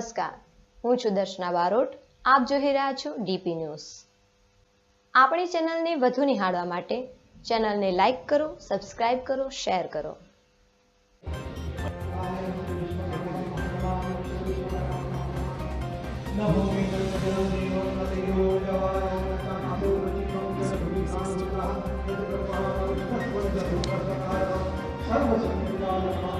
નમસ્કાર. હું છું દર્શના બારોટ. આપ જોઈ રહ્યા છો ડીપી ન્યૂઝ. આપણી ચેનલને વધુ નિહાળવા માટે ચેનલને લાઇક કરો, સબસ્ક્રાઇબ કરો, શેર કરો. સર્વ સંવિધાન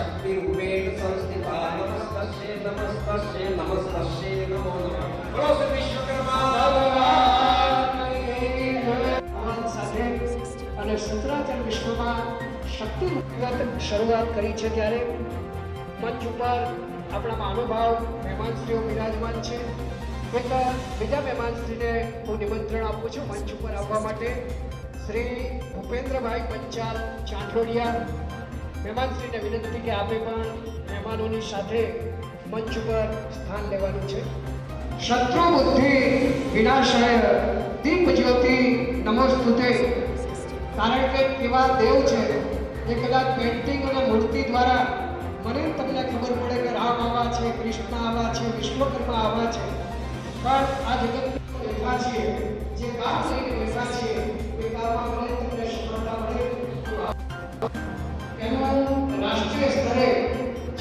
શક્તિ રૂપેણ સંસ્થિતા નમસ્તસ્ય નમસ્તસ્ય નમસ્તસ્ય નમો અને સત્રાચર વિશ્વમાં શક્તિ શરૂઆત કરી છે ત્યારે મંચ ઉપર આપણા મહાનુભાવ મહેમાનશ્રીઓ બિરાજમાન છે. એક બીજા મહેમાનશ્રીને હું નિમંત્રણ આપું છું, મંચ ઉપર આવવા માટે. શ્રી ભૂપેન્દ્રભાઈ પંચાલ ચાંદોડિયા મહેમાનશ્રીને વિનંતી કે આપે પણ મહેમાનોની સાથે મંચ ઉપર સ્થાન લેવાનું છે. શત્રુ બુદ્ધિ વિનાશય દીપ જ્યોતિ નમસ્તુતે. કારણ કે એવા દેવ છે જે કદાચ પેઇન્ટિંગ અને મૂર્તિ દ્વારા મને તમને ખબર પડે કે રામ આવા છે, કૃષ્ણ આવા છે, વિશ્વકર્મા આવા છે. પણ આ જગત દેખા છીએ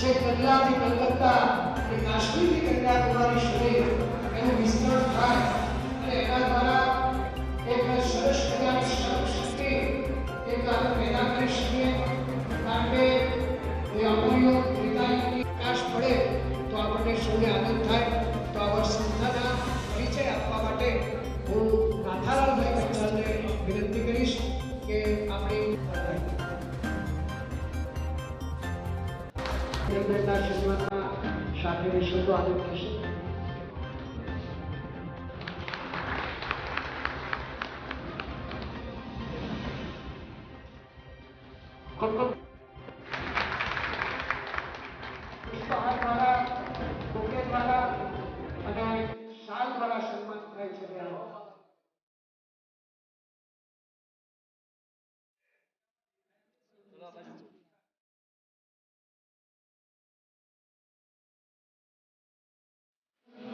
જે કલ્લાથી કલકત્તા અને કાશ્મીરથી કન્યાકુમારી સુધી એનું વિસ્તરણ થાય. શરૂઆતમાં સાથે રહેશો તો આનંદ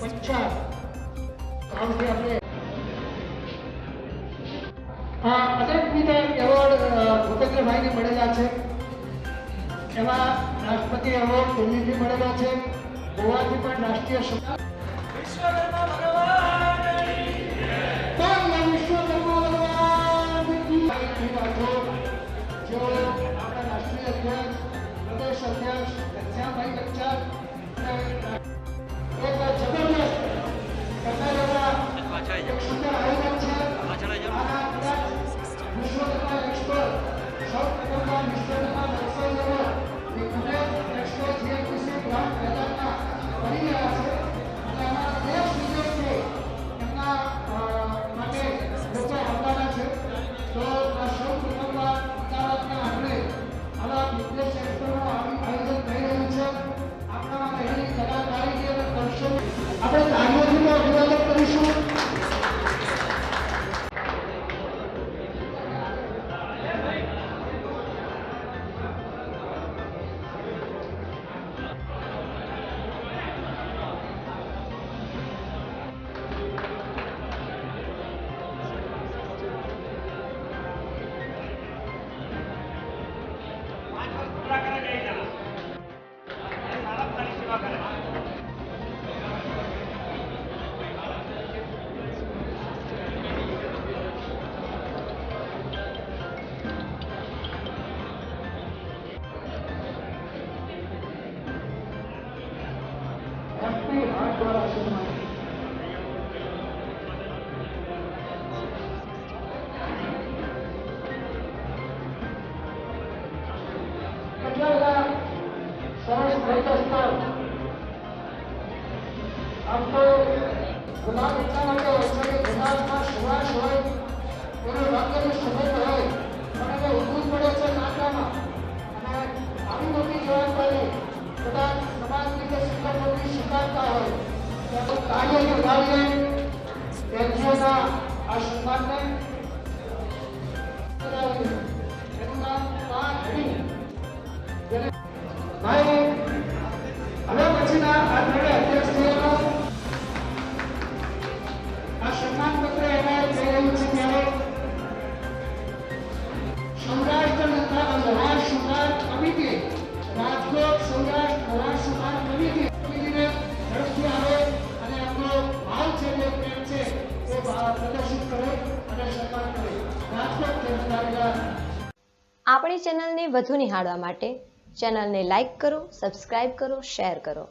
પંચાલ આવશે આપણે આ અનેકવિધ એવોર્ડ મળેલા છે. એમાં રાષ્ટ્રપતિ એવોર્ડ દિલ્હીથી મળેલા છે. ગોવાથી પણ રાષ્ટ્રીય I don't. गुलाब का मतलब गुलाब का सुबह सुबह पूरे वाक्य में सुबह આપણી ચેનલને વધુ નિહાળવા માટે ચેનલને લાઇક કરો સબસ્ક્રાઇબ કરો શેર કરો.